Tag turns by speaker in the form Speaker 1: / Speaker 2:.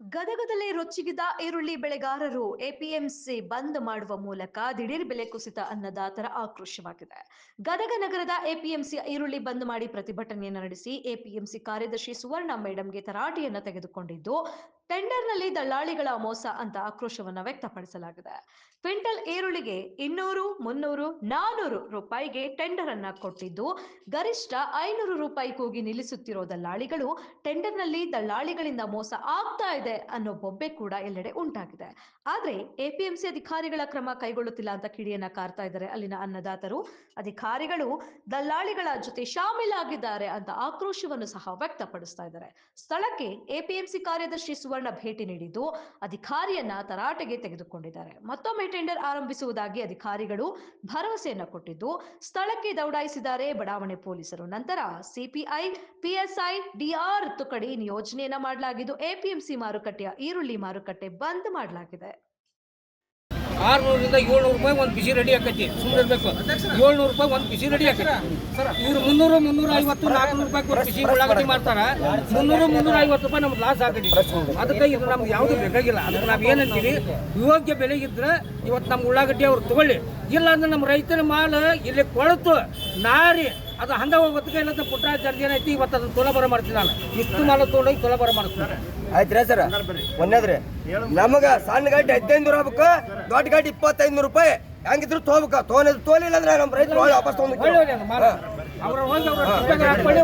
Speaker 1: ಗದಗದಲ್ಲಿ ರೊಚ್ಚಿಗಿದ್ದ ಈರುಳ್ಳಿ ಬೆಳೆಗಾರರು ಎಪಿಎಂಸಿ ಬಂದ್ ಮಾಡುವ ಮೂಲಕ ದಿಢೀರ್ ಬೆಲೆ ಕುಸಿತ ಅನ್ನದಾತರ ಆಕ್ರೋಶವಾಗಿದೆ. ಗದಗ ನಗರದ ಎಪಿಎಂಸಿ ಈರುಳ್ಳಿ ಬಂದ್ ಮಾಡಿ ಪ್ರತಿಭಟನೆಯನ್ನು ನಡೆಸಿ ಎಪಿಎಂಸಿ ಕಾರ್ಯದರ್ಶಿ ಸುವರ್ಣ ಮೇಡಂಗೆ ತರಾಟೆಯನ್ನ ತೆಗೆದುಕೊಂಡಿದ್ದು ಟೆಂಡರ್ನಲ್ಲಿ ದಳ್ಳಾಳಿಗಳ ಮೋಸ ಅಂತ ಆಕ್ರೋಶವನ್ನ ವ್ಯಕ್ತಪಡಿಸಲಾಗಿದೆ. ಕ್ವಿಂಟಲ್ ಈರುಳ್ಳಿಗೆ ಇನ್ನೂರು, ಮುನ್ನೂರು, ನಾನೂರು ರೂಪಾಯಿಗೆ ಟೆಂಡರ್ ಅನ್ನ ಕೊಟ್ಟಿದ್ದು, ಗರಿಷ್ಠ ಐನೂರು ರೂಪಾಯಿ ಕೂಗಿ ನಿಲ್ಲಿಸುತ್ತಿರೋ ದಲ್ಲಾಳಿಗಳು ಟೆಂಡರ್ನಲ್ಲಿ ದಳ್ಳಾಳಿಗಳಿಂದ ಮೋಸ ಆಗ್ತಾ ಇದೆ ಅನ್ನೋ ಬೊಬ್ಬೆ ಕೂಡ ಎಲ್ಲೆಡೆ ಉಂಟಾಗಿದೆ. ಆದ್ರೆ ಎಪಿಎಂಸಿ ಅಧಿಕಾರಿಗಳ ಕ್ರಮ ಕೈಗೊಳ್ಳುತ್ತಿಲ್ಲ ಅಂತ ಕಿಡಿಯನ್ನ ಕಾರ್ತಾ ಇದ್ದಾರೆ ಅಲ್ಲಿನ ಅನ್ನದಾತರು. ಅಧಿಕಾರಿಗಳು ದಲ್ಲಾಳಿಗಳ ಜೊತೆ ಶಾಮೀಲಾಗಿದ್ದಾರೆ ಅಂತ ಆಕ್ರೋಶವನ್ನು ಸಹ ವ್ಯಕ್ತಪಡಿಸ್ತಾ ಇದ್ದಾರೆ. ಸ್ಥಳಕ್ಕೆ ಎಪಿಎಂಸಿ ಕಾರ್ಯದರ್ಶಿ ಸುವರ್ಣ ಭೇಟಿ ನೀಡಿದ್ದು ಅಧಿಕಾರಿಯನ್ನ ತರಾಟೆಗೆ ತೆಗೆದುಕೊಂಡಿದ್ದಾರೆ. ಮತ್ತೊಮ್ಮೆ ಟೆಂಡರ್ ಆರಂಭಿಸುವುದಾಗಿ ಅಧಿಕಾರಿಗಳು ಭರವಸೆಯನ್ನ ಕೊಟ್ಟಿದ್ದು, ಸ್ಥಳಕ್ಕೆ ದೌಡಾಯಿಸಿದ್ದಾರೆ ಬಡಾವಣೆ ಪೊಲೀಸರು. ನಂತರ ಸಿಪಿಐ, ಪಿಎಸ್ಐ, ಡಿಆರ್ ತುಕಡಿ ನಿಯೋಜನೆಯನ್ನ ಮಾಡಲಾಗಿದ್ದು, ಎಪಿಎಂಸಿ ಮಾರುಕಟ್ಟೆಯ ಈರುಳ್ಳಿ ಮಾರುಕಟ್ಟೆ ಬಂದ್ ಮಾಡಲಾಗಿದೆ.
Speaker 2: ಆರ್ನೂರಿಂದ ಏಳ್ನೂರು ರೂಪಾಯಿ ಒಂದು ಬಿಸಿ ರೆಡಿ ಆಕೈತಿ. ಸುಮ್ಮನೆ ಇರಬೇಕು ಏಳ್ನೂರು ರೂಪಾಯಿ ಒಂದು ಬಿಸಿ ರೆಡಿ ಆಕೈತಿ. ಇವ್ರು ಮುನ್ನೂರು, ಮುನ್ನೂರ ಐವತ್ತು, ನಾಲ್ಕುನೂರು ರೂಪಾಯಿ ಒಂದು ಬಿಸಿ ಉಳ್ಳಾಗಡ್ಡಿ ಮಾಡ್ತಾರೆ. ಮುನ್ನೂರು, ಮುನ್ನೂರ ಐವತ್ತು ರೂಪಾಯಿ ನಮ್ಗೆ ಲಾಸ್ ಆಗೈತಿ ಅದಕ್ಕೆ ಇದು ನಮ್ಗೆ ಯಾವುದು ಬೇಕಾಗಿಲ್ಲ. ಅದಕ್ಕೆ ನಾವು ಏನಂತೀವಿ? ಯೋಗ್ಯ ಬೆಲೆ ಇದ್ರೆ ಇವತ್ತು ನಮ್ಮ ಉಳ್ಳಾಗಡ್ಡಿ ಅವ್ರು ತಗೊಳ್ಳಿ. ಇಲ್ಲ ಅಂದ್ರೆ ನಮ್ಮ ರೈತರ ಮಾಲ್ ಇಲ್ಲಿ ಕೊಳತು, ನಾರಿ ಅದು ಹಂಗ ಹೋಗೋದಕ್ಕೆ ಇಲ್ಲ ಪುಟ್ಟ ಜರ್ಜಿ ಏನೈತಿ ಇವತ್ತು ಅದನ್ನ ತೊಲಬರ ಮಾಡ್ತೀನಿ ನಾನು. ಇಷ್ಟು ಮಾಲ ತೊಗೊಂಡೋಗಿ ತೊಲಬರ ಮಾಡ್ತೀನಿ.
Speaker 3: ಆಯ್ತ್ರಿ ಸರ್. ಒಂದೇದ್ರಿ ನಮಗ ಸಣ್ಣ ಗಾಡಿ ಹದಿನೈದು ಆಗ್ಬೇಕು ದೊಡ್ಡ ಗಾಡಿ ಇಪ್ಪತ್ತೈದು ನೂರು ರೂಪಾಯಿ. ಹೆಂಗಿದ್ರು ತೋಬೇಕು ತೋಲಿಲ್ಲ ಅಂದ್ರೆ ನಮ್ಮ ರೈತರು ವಾಪಸ್
Speaker 2: ಒಳ್ಳೆ